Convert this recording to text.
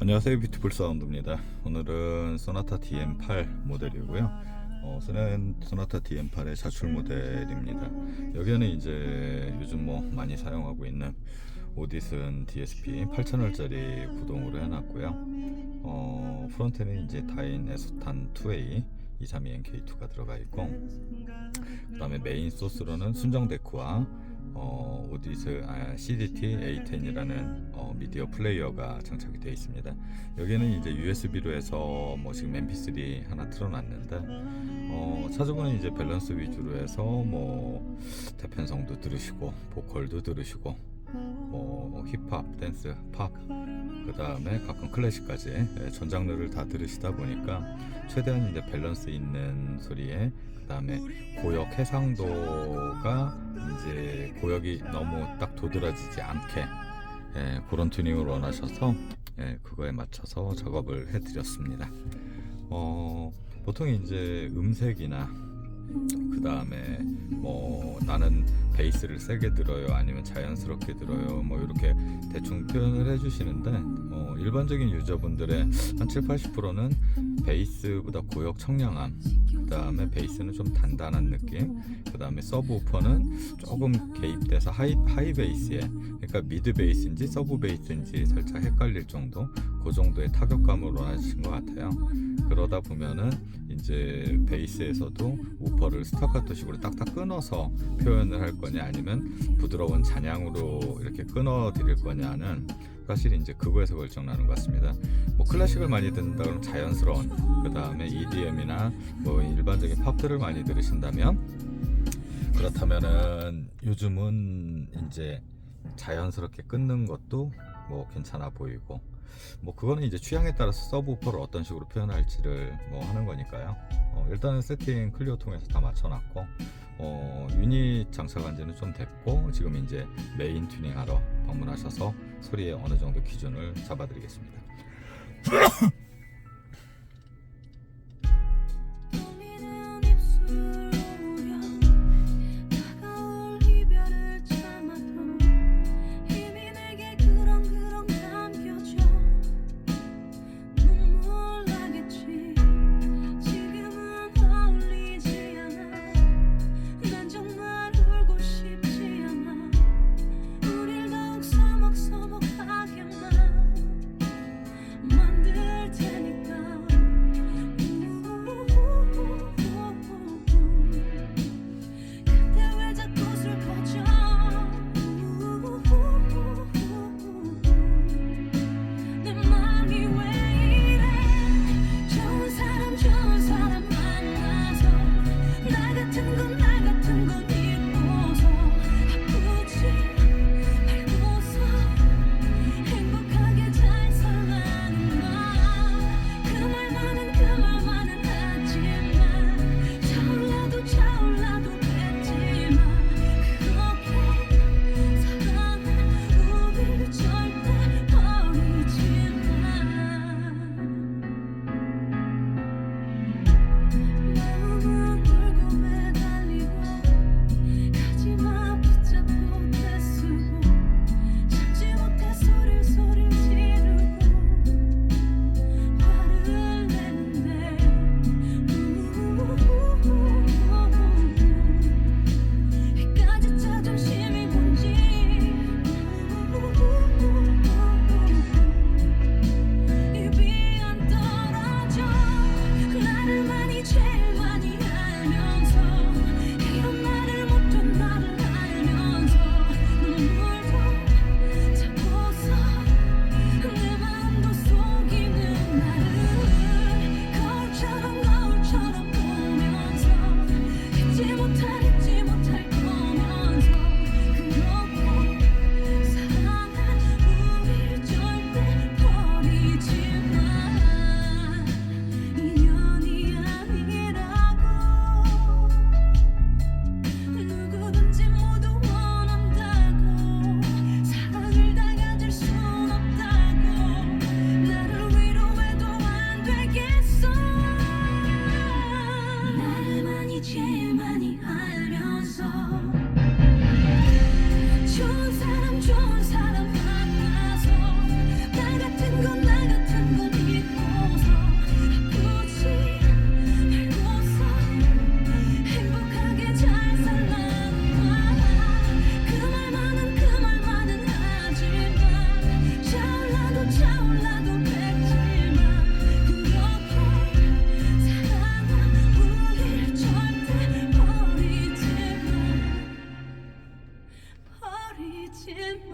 안녕하세요. 뷰티풀 사운드입니다. 오늘은 소나타 DM8 모델이고요. 어, 소나- 소나타 DM8의 자출 모델입니다. 여기에는 이제 요즘 뭐 많이 사용하고 있는 오디슨 DSP 8000원짜리 구동으로 해놨고요. 어, 프론트는 이제 다인 에소탄 2A 232NK2가 들어가 있고 그 다음에 메인 소스로는 순정 데크와 어, 오디스 아, CDT A10이라는 어, 미디어 플레이어가 장착이 되어 있습니다. 여기는 이제 USB로 해서 뭐 지금 MP3 하나 틀어놨는데 어, 차주분은 이제 밸런스 위주로 해서 뭐 대편성도 들으시고 보컬도 들으시고 뭐 힙합, 댄스, 팝, 그 다음에 가끔 클래식까지 예, 전 장르를 다 들으시다 보니까 최대한 이제 밸런스 있는 소리에 그 다음에 고역 해상도가 이제 고역이 너무 딱 도드라지지 않게 예, 그런 튜닝을 원하셔서 예, 그거에 맞춰서 작업을 해드렸습니다. 어, 보통 이제 음색이나 그 다음에 뭐 나는 베이스를 세게 들어요 아니면 자연스럽게 들어요 뭐 이렇게 대충 표현을 해주시는데 어, 일반적인 유저분들의 한 7, 80%는 베이스보다 고역 청량함 그 다음에 베이스는 좀 단단한 느낌 그 다음에 서브 우퍼는 조금 개입돼서 하이, 하이 베이스에 그러니까 미드 베이스인지 서브 베이스인지 살짝 헷갈릴 정도 그 정도의 타격감을 원하신 것 같아요. 그러다 보면은 이제 베이스에서도 우퍼를 스타카토 식으로 딱딱 끊어서 표현을 할 거냐 아니면 부드러운 잔향으로 이렇게 끊어 드릴 거냐는 사실 이제 그거에서 결정나는 것 같습니다. 뭐 클래식을 많이 듣는다 그러면 자연스러운 그 다음에 EDM이나 뭐 일반적인 팝들을 많이 들으신다면 그렇다면은 요즘은 이제 자연스럽게 끊는 것도 뭐 괜찮아 보이고 뭐 그거는 이제 취향에 따라서 서브우퍼를 어떤 식으로 표현할지를 뭐 하는 거니까요. 어, 일단은 세팅 클리어 통해서 다 맞춰놨고 어, 유닛 장착한 지는 좀 됐고 지금 이제 메인 튜닝하러 방문하셔서 소리의 어느 정도 기준을 잡아드리겠습니다. him?